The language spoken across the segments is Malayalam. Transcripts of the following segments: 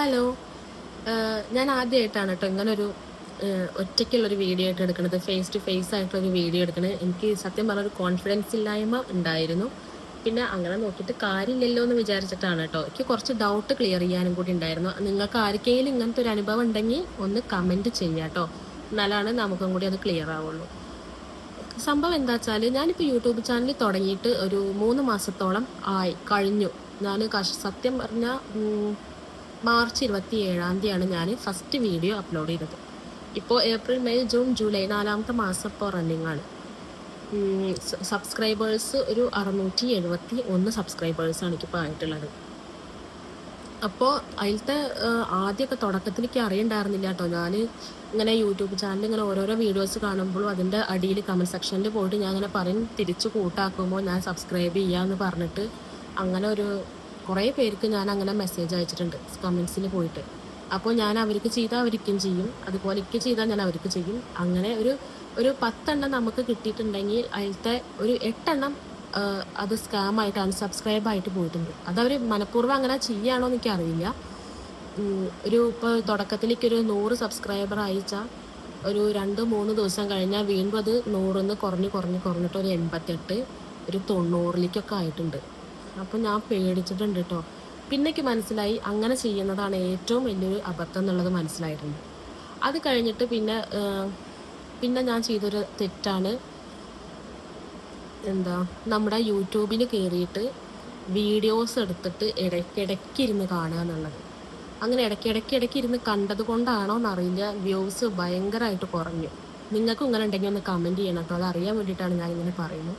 ഹലോ. ഞാൻ ആദ്യമായിട്ടാണ് കേട്ടോ ഇങ്ങനൊരു ഒറ്റയ്ക്കുള്ളൊരു വീഡിയോ ആയിട്ട് എടുക്കുന്നത് ഫേസ് ടു ഫേസ് ആയിട്ടുള്ളൊരു വീഡിയോ എടുക്കുന്നത് എനിക്ക് സത്യം പറഞ്ഞ ഒരു കോൺഫിഡൻസ് ഇല്ലായ്മ ഉണ്ടായിരുന്നു. പിന്നെ അങ്ങനെ നോക്കിയിട്ട് കാര്യമില്ലല്ലോ എന്ന് വിചാരിച്ചിട്ടാണ് കേട്ടോ എനിക്ക് കുറച്ച് ഡൗട്ട് ക്ലിയർ ചെയ്യാനും കൂടി ഉണ്ടായിരുന്നു. നിങ്ങൾക്ക് ആർക്കെങ്കിലും ഇങ്ങനത്തെ ഒരു അനുഭവം ഉണ്ടെങ്കിൽ ഒന്ന് കമന്റ് ചെയ്യാം കേട്ടോ എന്നാലാണ് നമുക്കും കൂടി അത് ക്ലിയർ ആവുള്ളൂ. സംഭവം എന്താ വെച്ചാൽ ഞാനിപ്പോൾ യൂട്യൂബ് ചാനൽ തുടങ്ങിയിട്ട് ഒരു മൂന്ന് മാസത്തോളം ആയി കഴിഞ്ഞു. ഞാൻ സത്യം പറഞ്ഞാൽ മാർച്ച് ഇരുപത്തി ഏഴാം തീയതിയാണ് ഞാൻ ഫസ്റ്റ് വീഡിയോ അപ്ലോഡ് ചെയ്തത്. ഇപ്പോൾ ഏപ്രിൽ മെയ് ജൂൺ ജൂലൈ നാലാമത്തെ മാസം ഇപ്പോൾ റണ്ണിങ് ആണ് സബ്സ്ക്രൈബേഴ്സ് ഒരു അറുന്നൂറ്റി എഴുപത്തി ഒന്ന് സബ്സ്ക്രൈബേഴ്സാണ് എനിക്കിപ്പോൾ ആയിട്ടുള്ളത് അപ്പോൾ അതിലത്തെ ആദ്യമൊക്കെ തുടക്കത്തിൽ എനിക്ക് അറിയണ്ടായിരുന്നില്ല കേട്ടോ. ഞാൻ ഇങ്ങനെ യൂട്യൂബ് ചാനൽ ഇങ്ങനെ ഓരോരോ വീഡിയോസ് കാണുമ്പോഴും അതിന്റെ അടിയിൽ കമന്റ് സെക്ഷനിൽ പോയിട്ട് ഞാൻ അങ്ങനെ പറയും തിരിച്ച് കൂട്ടാക്കുമ്പോൾ ഞാൻ സബ്സ്ക്രൈബ് ചെയ്യാമെന്ന് പറഞ്ഞിട്ട്. അങ്ങനെ ഒരു കുറേ പേർക്ക് ഞാൻ അങ്ങനെ മെസ്സേജ് അയച്ചിട്ടുണ്ട് കമൻസിൽ പോയിട്ട്. അപ്പോൾ ഞാൻ അവർക്ക് ചെയ്താൽ അവർക്കും ചെയ്യും അതുപോലെ എനിക്ക് ചെയ്താൽ ഞാൻ അവർക്ക് ചെയ്യും. അങ്ങനെ ഒരു ഒരു പത്തെണ്ണം നമുക്ക് കിട്ടിയിട്ടുണ്ടെങ്കിൽ അതിലത്തെ ഒരു എട്ടെണ്ണം അത് സ്കാം ആയിട്ട് അൺസബ്സ്ക്രൈബ് ആയിട്ട് പോയിട്ടുണ്ട്. അതവർ മനഃപൂർവം അങ്ങനെ ചെയ്യാണോ എന്ന് എനിക്കറിയില്ല ഒരു ഇപ്പോൾ തുടക്കത്തിലേക്ക് ഒരു നൂറ് സബ്സ്ക്രൈബർ അയച്ചാൽ ഒരു രണ്ട് മൂന്ന് ദിവസം കഴിഞ്ഞാൽ വീണ്ടും അത് നൂറിൽ നിന്ന് കുറഞ്ഞ് കുറഞ്ഞ് കുറഞ്ഞിട്ട് ഒരു എൺപത്തെട്ട് ഒരു തൊണ്ണൂറിലേക്കൊക്കെ ആയിട്ടുണ്ട്. അപ്പോൾ ഞാൻ പേടിച്ചിട്ടുണ്ട് കേട്ടോ പിന്നേക്ക് മനസ്സിലായി അങ്ങനെ ചെയ്യുന്നതാണ് ഏറ്റവും വലിയൊരു അബദ്ധം എന്നുള്ളത് മനസ്സിലായിരുന്നു. അത് കഴിഞ്ഞിട്ട് പിന്നെ പിന്നെ ഞാൻ ചെയ്തൊരു തെറ്റാണ്. എന്താ നമ്മുടെ യൂട്യൂബിൽ കയറിയിട്ട് വീഡിയോസ് എടുത്തിട്ട് ഇടയ്ക്കിടയ്ക്ക് ഇരുന്ന് കാണുക എന്നുള്ളത്. അങ്ങനെ ഇടയ്ക്കിടയ്ക്ക് ഇടയ്ക്ക് ഇരുന്ന് കണ്ടത് കൊണ്ടാണോ എന്നറിയില്ല. വ്യൂസ് ഭയങ്കരമായിട്ട് കുറഞ്ഞു. നിങ്ങൾക്കും ഇങ്ങനെ ഉണ്ടെങ്കിൽ ഒന്ന് കമന്റ് ചെയ്യണം കേട്ടോ. അത് അറിയാൻ വേണ്ടിയിട്ടാണ് ഞാൻ ഇങ്ങനെ പറയുന്നത്.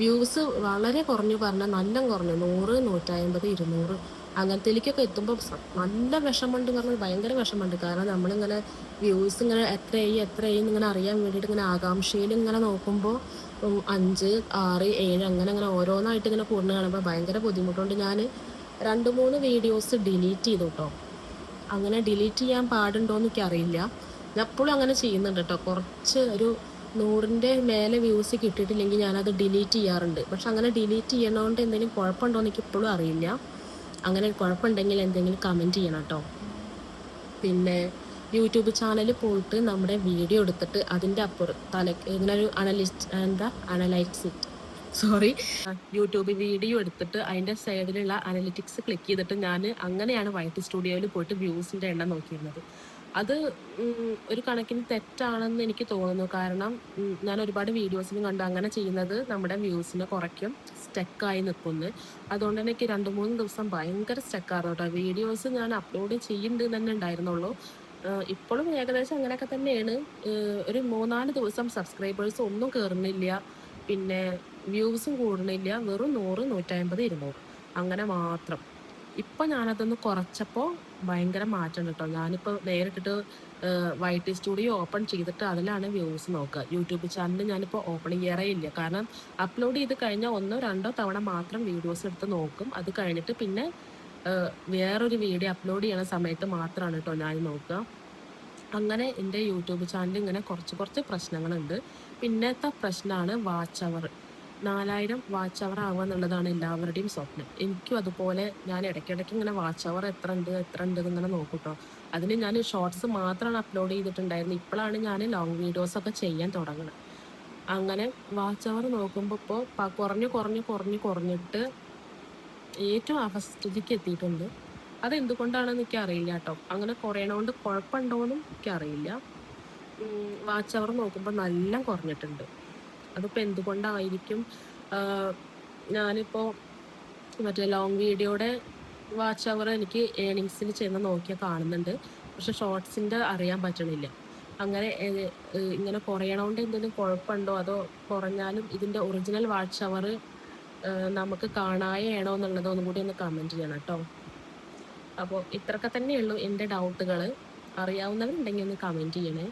വ്യൂസ് വളരെ കുറഞ്ഞു. പറഞ്ഞാൽ നല്ല കുറഞ്ഞു. നൂറ് നൂറ്റമ്പത് ഇരുന്നൂറ് അങ്ങനത്തേക്കൊക്കെ എത്തുമ്പോൾ നല്ല വിഷമമുണ്ട് പറഞ്ഞാൽ ഭയങ്കര വിഷമമുണ്ട്. കാരണം നമ്മളിങ്ങനെ വ്യൂസ് ഇങ്ങനെ എത്രയായി എത്രയായി ഇങ്ങനെ അറിയാൻ വേണ്ടിയിട്ട് ഇങ്ങനെ ആകാംക്ഷയിൽ ഇങ്ങനെ നോക്കുമ്പോൾ അഞ്ച് ആറ് ഏഴ് അങ്ങനെ അങ്ങനെ ഓരോന്നായിട്ട് ഇങ്ങനെ കൂടുന്ന കാണുമ്പോൾ ഭയങ്കര ബുദ്ധിമുട്ടുണ്ട്. ഞാൻ രണ്ട് മൂന്ന് വീഡിയോസ് ഡിലീറ്റ് ചെയ്തു കേട്ടോ അങ്ങനെ ഡിലീറ്റ് ചെയ്യാൻ പാടുണ്ടോ എന്നൊക്കെ അറിയില്ല ഞാൻ എപ്പോഴും അങ്ങനെ ചെയ്യുന്നുണ്ട് കേട്ടോ കുറച്ച് ഒരു നൂറിന്റെ മേലെ വ്യൂസ് കിട്ടിയിട്ടില്ലെങ്കിൽ ഞാനത് ഡിലീറ്റ് ചെയ്യാറുണ്ട്. പക്ഷെ അങ്ങനെ ഡിലീറ്റ് ചെയ്യണോണ്ട് എന്തെങ്കിലും കുഴപ്പമുണ്ടോ എന്ന് എനിക്ക് ഇപ്പോഴും അറിയില്ല. അങ്ങനെ കുഴപ്പമുണ്ടെങ്കിൽ എന്തെങ്കിലും കമന്റ് ചെയ്യണം കേട്ടോ. പിന്നെ യൂട്യൂബ് ചാനലിൽ പോയിട്ട് നമ്മുടെ വീഡിയോ എടുത്തിട്ട് അതിന്റെ അപ്പുറം തല ഇങ്ങനെ ഒരു അനലിസ്റ്റ് എന്താ അനലൈറ്റ്സ് സോറി യൂട്യൂബ് വീഡിയോ എടുത്തിട്ട് അതിന്റെ സൈഡിലുള്ള അനലിറ്റിക്സ് ക്ലിക്ക് ചെയ്തിട്ട് ഞാൻ അങ്ങനെയാണ് വൈറ്റ് സ്റ്റുഡിയോയിൽ പോയിട്ട് വ്യൂസിന്റെ എണ്ണം നോക്കിയിരുന്നത്. അത് ഒരു കണക്കിന് തെറ്റാണെന്ന് എനിക്ക് തോന്നുന്നു. കാരണം ഞാൻ ഒരുപാട് വീഡിയോസിലും കണ്ടു. അങ്ങനെ ചെയ്യുന്നത് നമ്മുടെ വ്യൂസിനെ കുറയ്ക്കും. സ്റ്റക്കായി നിൽക്കുന്നു. അതുകൊണ്ട് തന്നെ എനിക്ക് രണ്ട് മൂന്ന് ദിവസം ഭയങ്കര സ്റ്റക്കായിരുന്നു കേട്ടോ. വീഡിയോസ് ഞാൻ അപ്ലോഡ് ചെയ്യുന്നുണ്ട് തന്നെ ഉണ്ടായിരുന്നുള്ളൂ. ഇപ്പോഴും ഏകദേശം അങ്ങനെയൊക്കെ തന്നെയാണ്. ഒരു മൂന്നാൽ ദിവസം സബ്സ്ക്രൈബേഴ്സ് ഒന്നും കയറുന്നില്ല പിന്നെ വ്യൂസും കൂടുന്നില്ല. വെറും നൂറ് നൂറ്റമ്പത് ഇരുന്നൂറ്. അങ്ങനെ മാത്രം. ഇപ്പം ഞാനതൊന്ന് കുറച്ചപ്പോൾ ഭയങ്കര മാറ്റം കേട്ടോ ഞാനിപ്പോൾ നേരിട്ടിട്ട് വൈറ്റ് സ്റ്റുഡിയോ ഓപ്പൺ ചെയ്തിട്ട് അതിലാണ് വ്യൂസ് നോക്കുക. യൂട്യൂബ് ചാനൽ ഞാനിപ്പോൾ ഓപ്പൺ ചെയ്യാറേ ഇല്ല. കാരണം അപ്ലോഡ് ചെയ്ത് കഴിഞ്ഞാൽ ഒന്നോ രണ്ടോ തവണ മാത്രം വീഡിയോസ് എടുത്ത് നോക്കും. അത് കഴിഞ്ഞിട്ട് പിന്നെ വേറൊരു വീഡിയോ അപ്ലോഡ് ചെയ്യണ സമയത്ത് മാത്രമാണ് കേട്ടോ ഞാൻ നോക്കുക. അങ്ങനെ എന്റെ യൂട്യൂബ് ചാനൽ ഇങ്ങനെ കുറച്ച് കുറച്ച് പ്രശ്നങ്ങളുണ്ട്. പിന്നത്തെ പ്രശ്നമാണ് വാച്ച് അവർ. നാലായിരം വാച്ച് അവർ ആവുക എന്നുള്ളതാണ് എല്ലാവരുടെയും സ്വപ്നം. എനിക്കും അതുപോലെ ഞാൻ ഇടയ്ക്കിടയ്ക്ക് ഇങ്ങനെ വാച്ച് അവർ എത്ര ഉണ്ട് എത്ര ഉണ്ട് എന്നിങ്ങനെ നോക്കൂട്ടോ കേട്ടോ അതിന് ഞാൻ ഷോർട്സ് മാത്രമാണ് അപ്ലോഡ് ചെയ്തിട്ടുണ്ടായിരുന്നത്. ഇപ്പോഴാണ് ഞാൻ ലോങ് വീഡിയോസ് ഒക്കെ ചെയ്യാൻ തുടങ്ങുന്നത് അങ്ങനെ വാച്ച് അവർ നോക്കുമ്പോൾ ഇപ്പോൾ കുറഞ്ഞു കുറഞ്ഞു കുറഞ്ഞു കുറഞ്ഞിട്ട് ഏറ്റവും അവസ്ഥിതിക്ക് എത്തിയിട്ടുണ്ട്. അതെന്തുകൊണ്ടാണെന്ന് എനിക്ക് അറിയില്ല കേട്ടോ അങ്ങനെ കുറയണോണ്ട് കുഴപ്പമുണ്ടോ കുഴപ്പമുണ്ടോയെന്നും എനിക്കറിയില്ല വാച്ച് അവർ നോക്കുമ്പോൾ നല്ല കുറഞ്ഞിട്ടുണ്ട്. അതിപ്പോൾ എന്തുകൊണ്ടായിരിക്കും? ഞാനിപ്പോൾ മറ്റേ ലോങ് വീഡിയോയുടെ വാച്ച് അവർ എനിക്ക് ഏണിങ്സിൽ ചെന്ന് നോക്കിയാൽ കാണുന്നുണ്ട്. പക്ഷെ ഷോർട്സിന്റെ അറിയാൻ പറ്റണില്ല. അങ്ങനെ ഇങ്ങനെ കുറയണോണ്ട് എന്തെങ്കിലും കുഴപ്പമുണ്ടോ? അതോ കുറഞ്ഞാലും ഇതിന്റെ ഒറിജിനൽ വാച്ച് അവർ നമുക്ക് കാണായണോ എന്നുള്ളത് ഒന്നും കൂടി ഒന്ന് കമന്റ് ചെയ്യണം കേട്ടോ അപ്പോൾ ഇത്രയൊക്കെ തന്നെയുള്ളൂ എന്റെ ഡൗട്ടുകൾ അറിയാവുന്നവരുണ്ടെങ്കിൽ ഒന്ന് കമന്റ് ചെയ്യണേ.